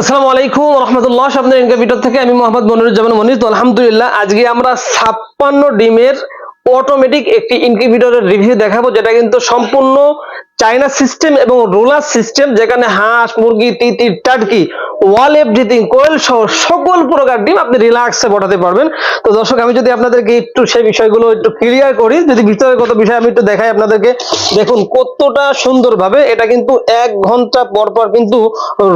আসসালামু আলাইকুম রহমতুল্লাহ। আপনার ইনকাপিটার থেকে আমি মোহাম্মদ মনিরুজ্জামান মনির। তো আলহামদুলিল্লাহ, আজকে আমরা ছাপ্পান্ন ডিমের অটোমেটিক একটি ইনকিউবেটরের রিভিউ দেখাবো, যেটা কিন্তু সম্পূর্ণ চাইনা সিস্টেম এবং রোলার সিস্টেম যেখানে হাঁস, মুরগি তিতির টাটকি ওয়াল এভরিথিং কোয়েল সহ সকল প্রকার ডিম আপনি রিল্যাক্সে পাঠাতে পারবেন। তো দর্শক, আমি যদি আপনাদেরকে একটু সেই বিষয়গুলো একটু ক্লিয়ার করি, যদি ভিতরে বিষয় আমি একটু দেখাই আপনাদেরকে, দেখুন কতটা সুন্দরভাবে এটা কিন্তু এক ঘণ্টা পর পর কিন্তু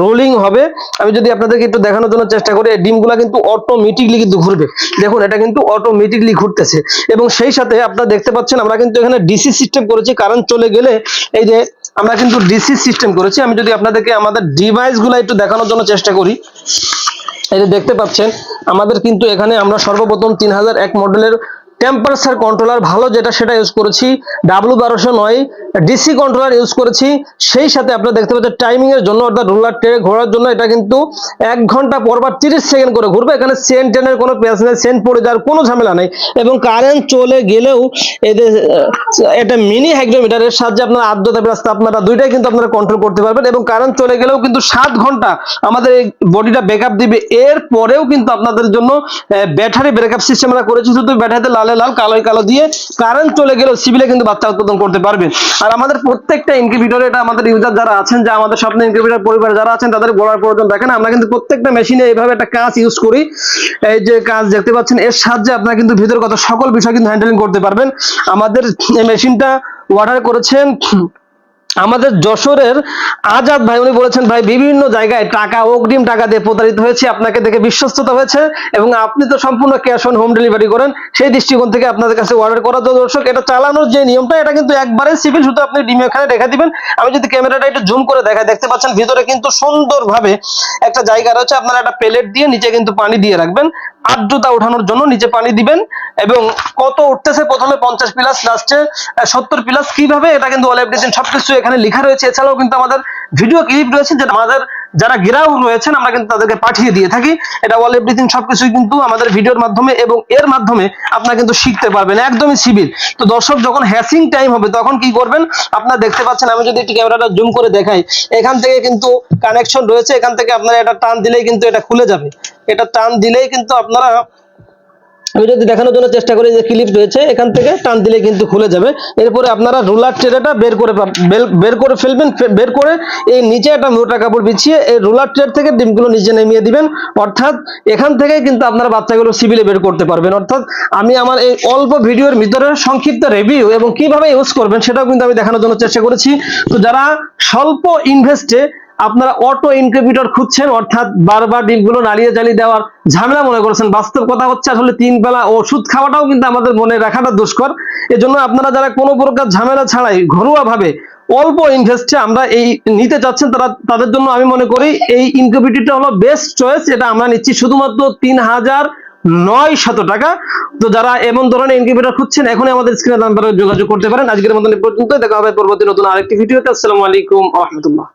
রোলিং হবে। আমি যদি আপনাদেরকে একটু দেখানোর জন্য চেষ্টা করি, এই ডিমগুলা কিন্তু অটোমেটিকলি কিন্তু ঘুরবে। দেখুন, এটা কিন্তু অটোমেটিকলি ঘুরতেছে। এবং সেই সাথে আপনারা দেখতে পাচ্ছেন, আমরা কিন্তু এখানে ডিসি সিস্টেম করেছি কারেন্ট চলে গেলে এই যে আমরা কিন্তু ডিসি সিস্টেম করেছি। আমি যদি আপনাদেরকে আমাদের ডিভাইসগুলা একটু দেখানোর জন্য চেষ্টা করি, এই যে দেখতে পাচ্ছেন, আমাদের কিন্তু এখানে আমরা সর্বপ্রথম তিন হাজার এক মডেলের টেম্পারেচার কন্ট্রোলার ভালো যেটা, সেটা ইউজ করেছি। ডাব্লু বারোশো নয় ডিসি কন্ট্রোলার ইউজ করেছি। সেই সাথে আপনারা দেখতে পাচ্ছেন টাইমিং এর জন্য, অর্থাৎ রুলার ট্রে ঘোরার জন্য এটা কিন্তু এক ঘণ্টা পর পর তিরিশ সেকেন্ড করে ঘুরবে। এখানে সেন্ট টেনের কোনো নেই সেন্ট পড়ে যাওয়ার কোনো ঝামেলা নেই। এবং কারেন্ট চলে গেলেও এদের এটা মিনি হাইগ্রোমিটারের সাহায্যে আপনার আর্দ্রতা প্লাস তাপমাত্রা দুইটাই কিন্তু আপনারা কন্ট্রোল করতে পারবেন। এবং কারেন্ট চলে গেলেও কিন্তু সাত ঘণ্টা আমাদের এই বডিটা ব্যাকআপ দিবে। এর পরেও কিন্তু আপনাদের জন্য ব্যাটারি ব্রেকআপ সিস্টেম আমরা করেছি। শুধু ব্যাটারিতে লালে লাল কালোয় কালো দিয়ে কারেন্ট চলে গেলেও সিভিলে কিন্তু বাচ্চা উৎপাদন করতে পারবে। আর আমাদের প্রত্যেকটা ইনকিউবেটরে এটা আমাদের ইউজার যারা আছেন, যা আমাদের স্বপ্ন ইনকিউবেটর পরিবার যারা আছেন, তাদের বলার প্রয়োজন। দেখেন, আমরা কিন্তু প্রত্যেকটা মেশিনে এইভাবে একটা কাজ ইউজ করি। এই যে কাজ দেখতে পাচ্ছেন, এর সাহায্যে আপনারা কিন্তু ভিতরে কথা সকল বিষয় কিন্তু হ্যান্ডেলিং করতে পারবেন। আমাদের এই মেশিনটা অর্ডার করেছেন আমাদের যশোরের আজাদ ভাই, উনি বলেছেন, ভাই, বিভিন্ন জায়গায় টাকা, অগ্রিম টাকা দিয়ে প্রতারিত হয়েছে, আপনাকে দেখে বিশ্বস্ততা হয়েছে এবং আপনি তো সম্পূর্ণ ক্যাশ অন হোম ডেলিভারি করেন, সেই দৃষ্টিকোণ থেকে আপনাদের কাছে অর্ডার করা তো দর্শক, এটা চালানোর যে নিয়মটা, এটা কিন্তু একবারে সিভিল শুধু আপনি ডিমে এখানে রেখে দিবেন। আমি যদি ক্যামেরাটা একটু জুম করে দেখাই, দেখতে পাচ্ছেন, ভিতরে কিন্তু সুন্দরভাবে একটা জায়গা রয়েছে, আপনারা একটা প্লেট দিয়ে নিচে কিন্তু পানি দিয়ে রাখবেন, আর্দ্রতা ওঠানোর জন্য নিচে পানি দিবেন এবং কত উঠতেছে, প্রথমে পঞ্চাশ প্লাস লাস্টে সত্তর প্লাস কীভাবে, এটা কিন্তু অল এভরিথিং সবকিছু এখানে লেখা রয়েছে, এছাড়াও কিন্তু আমাদের ভিডিও ক্লিপ রয়েছে যেটা আমাদের যারা গ্রাহক রয়েছেন, আমরা কিন্তু তাদেরকে পাঠিয়ে দিয়ে থাকি। এটা অল এভরিথিং সবকিছুই কিন্তু আমাদের ভিডিওর মাধ্যমে এবং এর মাধ্যমে আপনারা কিন্তু শিখতে পারবেন, একদমই সিভিল তো দর্শক, যখন হ্যাসিং টাইম হবে, তখন কি করবেন? আপনারা দেখতে পাচ্ছেন, আমি যদি একটু ক্যামেরাটা জুম করে দেখাই, এখান থেকে কিন্তু কানেকশন রয়েছে, এখান থেকে আপনারা এটা টান দিলেই কিন্তু এটা খুলে যাবে। এটা টান দিলেই কিন্তু আপনারা আমি যদি দেখানোর জন্য চেষ্টা করি যে ক্লিপ রয়েছে এখান থেকে টান দিলে কিন্তু খুলে যাবে। এরপরে আপনারা রুলার ট্রেটা বের করে বের- করে ফেলবেন বের করে এই নিচে একটা মোটা কাপড় বিছিয়ে এই রুলার ট্রেড থেকে ডিমগুলো নিচে নামিয়ে দিবেন। অর্থাৎ এখান থেকে কিন্তু আপনারা বাচ্চাগুলো সিভিলে বের করতে পারবেন। অর্থাৎ আমি আমার এই অল্প ভিডিওর ভিতরে সংক্ষিপ্ত রিভিউ এবং কীভাবে ইউজ করবেন সেটাও কিন্তু আমি দেখানোর জন্য চেষ্টা করেছি। তো যারা স্বল্প ইনভেস্টে আপনারা অটো ইনকিউবেটর খুঁজছেন, অর্থাৎ বারবার ডিমগুলো নাড়িয়ে জ্বালিয়ে দেওয়ার ঝামেলা মনে করছেন। বাস্তব কথা হচ্ছে আসলে তিন বেলা ওষুধ খাওয়াটাও কিন্তু আমাদের মনে রাখাটা দুষ্কর। এজন্য আপনারা যারা কোনো প্রকার ঝামেলা ছাড়াই ঘরোয়া ভাবে অল্প ইনভেস্টে আমরা এই নিতে চাচ্ছেন, তারা তাদের জন্য আমি মনে করি এই ইনকিউবেটরটা হলো বেস্ট চয়েস এটা আমরা নিচ্ছি শুধুমাত্র তিন হাজার নয় শত টাকা। তো যারা এমন ধরনের ইনকিউবেটর খুঁজছেন, এখনই আমাদের স্ক্রিনে নাম্বারে যোগাযোগ করতে পারেন। আজকের মতন পর্যন্ত দেখা হবে পরবর্তী নতুন আরেকটি ভিডিওতে আসসালামু আলাইকুম রহমতুল্লাহ।